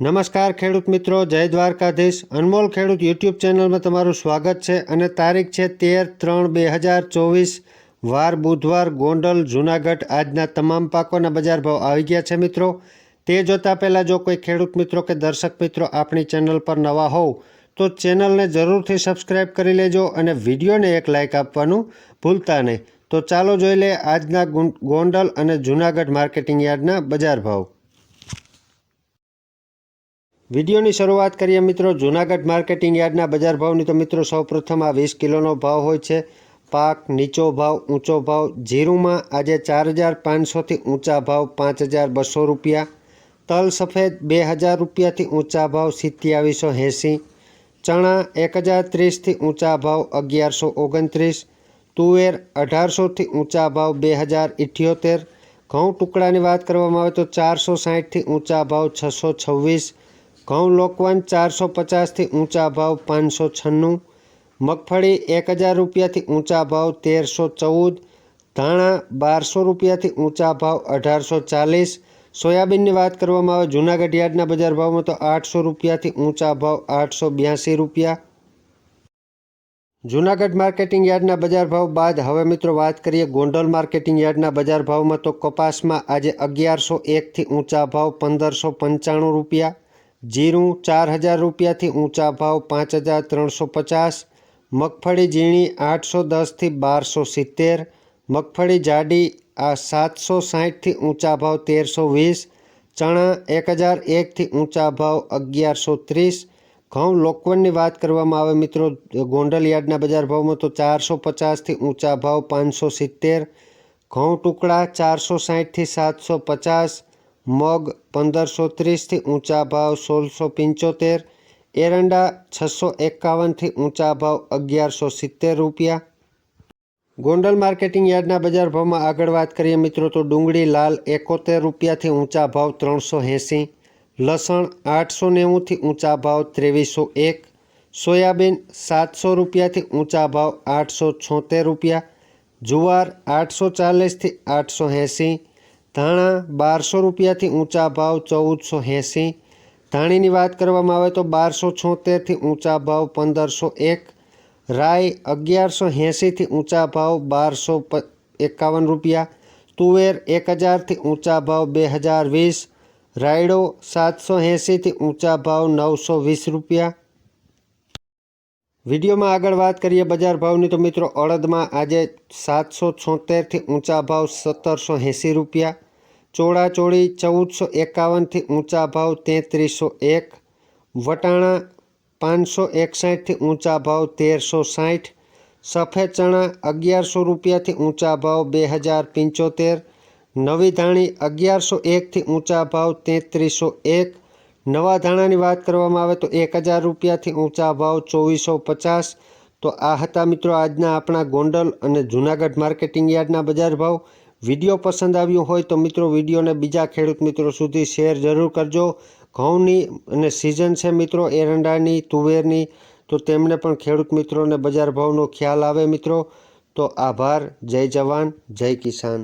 નમસ્કાર ખેડૂત મિત્રો, જય દ્વારકાધીશ. અનમોલ ખેડૂત યુટ્યુબ ચેનલમાં તમારું સ્વાગત છે અને તારીખ છે તેર ત્રણ બે હજાર ચોવીસ, વાર બુધવાર ગોંડલ, જૂનાગઢ, આજના તમામ પાકોના બજાર ભાવ આવી ગયા છે મિત્રો. તે જોતાં પહેલાં જો કોઈ ખેડૂત મિત્રો કે દર્શક મિત્રો આપણી ચેનલ પર નવા હોવ, તો ચેનલને જરૂરથી સબસ્ક્રાઈબ કરી લેજો અને વિડીયોને એક લાઇક આપવાનું ભૂલતા નહીં. તો ચાલો જોઈ લે આજના ગોંડલ અને જૂનાગઢ માર્કેટિંગ યાર્ડના બજાર ભાવ. વિડીયોની શરૂઆત કરીએ મિત્રો. જૂનાગઢ માર્કેટિંગ યાર્ડના બજાર ભાવની તો મિત્રો સૌપ્રથમ આ વીસ કિલોનો ભાવ હોય છે. પાક નીચો ભાવ, ઊંચો ભાવ. જીરુંમાં આજે ચાર હજાર પાંચસોથી ઊંચા ભાવ પાંચ હજાર બસો રૂપિયા. તલ સફેદ બે હજાર રૂપિયાથી ઊંચા ભાવ સિત્યાવીસો એંસી. ચણા એક હજાર ત્રીસથી ઊંચા ભાવ અગિયારસો ઓગણત્રીસ. તુવેર અઢારસોથી ઊંચા ભાવ બે હજાર ઇઠ્યોતેર. ઘઉં ટુકડાની વાત કરવામાં આવે તો ચારસો સાહીઠથી ઊંચા ભાવ છસો છવ્વીસ. ઘઉં લોકવાન ચારસો પચાસથી ઊંચા ભાવ પાંચસો છન્નું, મગફળી એક હજાર રૂપિયાથી ઊંચા ભાવ તેરસો ચૌદ, ધાણા બારસો રૂપિયાથી ઊંચા ભાવ અઢારસો ચાલીસ. સોયાબીનની વાત કરવામાં આવે, જૂનાગઢ યાર્ડના બજાર ભાવમાં તો આઠસો રૂપિયાથી ઊંચા ભાવ આઠસો બ્યાસી રૂપિયા. જૂનાગઢ માર્કેટિંગ યાર્ડના બજાર ભાવ બાદ હવે મિત્રો વાત કરીએ ગોંડલ માર્કેટિંગ યાર્ડના બજાર ભાવમાં તો કપાસમાં આજે અગિયારસો એકથી ઊંચા ભાવ પંદરસો પંચાણું રૂપિયા. જીરું ચાર હજાર રૂપિયાથી ઊંચા ભાવ પાંચ હજાર ત્રણસો પચાસ, મગફળી ઝીણી આઠસો દસથી બારસો સિત્તેર, મગફળી જાડી આ સાતસો સાહીઠથી ઊંચા ભાવ તેરસો વીસ, ચણા એક હજાર એકથી ઊંચા ભાવ અગિયારસો ત્રીસ. ઘઉં લોકવનની વાત કરવામાં આવે મિત્રો ગોંડલ યાર્ડના બજાર ભાવમાં તો ચારસો પચાસથી ઊંચા ભાવ પાંચસો સિત્તેર, ઘઉં ટુકડા ચારસો સાહીઠથી સાતસો પચાસ મગ પંદરસો ત્રીસથી ઊંચા ભાવ સોળસો પંચોતેર, એરંડા છસો એકાવનથી ઊંચા ભાવ અગિયારસો સિત્તેર રૂપિયા. ગોંડલ માર્કેટિંગ યાર્ડના બજાર ભાવમાં આગળ વાત કરીએ મિત્રો તો ડુંગળી લાલ એકોતેર રૂપિયાથી ઊંચા ભાવ ત્રણસો એંસી, લસણ આઠસો નેવુંથી ઊંચા ભાવ ત્રેવીસો એક, સોયાબીન સાતસો રૂપિયાથી ઊંચા ભાવ આઠસો છોતેર રૂપિયા, જુવાર આઠસો ચાલીસથી આઠસો એંસી ધાણા બારસો રૂપિયાથી ઊંચા ભાવ ચૌદસો એંસી. ધાણીની વાત કરવામાં આવે તો બારસો છોતેરથી ઊંચા ભાવ પંદરસો એક. રાય અગિયારસો એંસીથી ઊંચા ભાવ બારસો પ, એકાવન રૂપિયા. તુવેર એક હજારથી ઊંચા ભાવ બે હજાર વીસ. રાયડો સાતસો એંસીથી ઊંચા ભાવ નવસો વીસ રૂપિયા. વિડીયોમાં આગળ વાત કરીએ બજાર ભાવની તો મિત્રો અડદમાં આજે સાતસો છોતેરથી ઊંચા ભાવ સત્તરસો એંસી રૂપિયા. ચોળાચોળી ચૌદસો એકાવનથી ઊંચા ભાવ તેત્રીસો એક, વટાણા પાંચસો એકસાઠથી ઊંચા ભાવ તેરસો સાઠ, સફેદ ચણા અગિયારસો રૂપિયાથી ઊંચા ભાવ બે હજાર પંચોતેર, નવી ધાણી અગિયારસો એકથી ઊંચા ભાવ તેત્રીસો એક, નવા ધાણાની વાત કરવામાં આવે તો એક હજાર રૂપિયાથી ઊંચા ભાવ ચોવીસો પચાસ. તો આ હતા મિત્રો આજના આપણા ગોંડલ અને જૂનાગઢ માર્કેટિંગ યાર્ડના બજાર ભાવ. વીડિયો પસંદ આવ્યો હોય તો મિત્રો વિડીયોને બીજા ખેડૂત મિત્રો સુધી શેર જરૂર કરજો. ઘઉંની અને સિઝન છે મિત્રો એરંડાની તુવેરની, તો તેમને પણ ખેડૂત મિત્રોને બજાર ભાવનો ખ્યાલ આવે મિત્રો. તો આભાર, જય જવાન, જય કિસાન.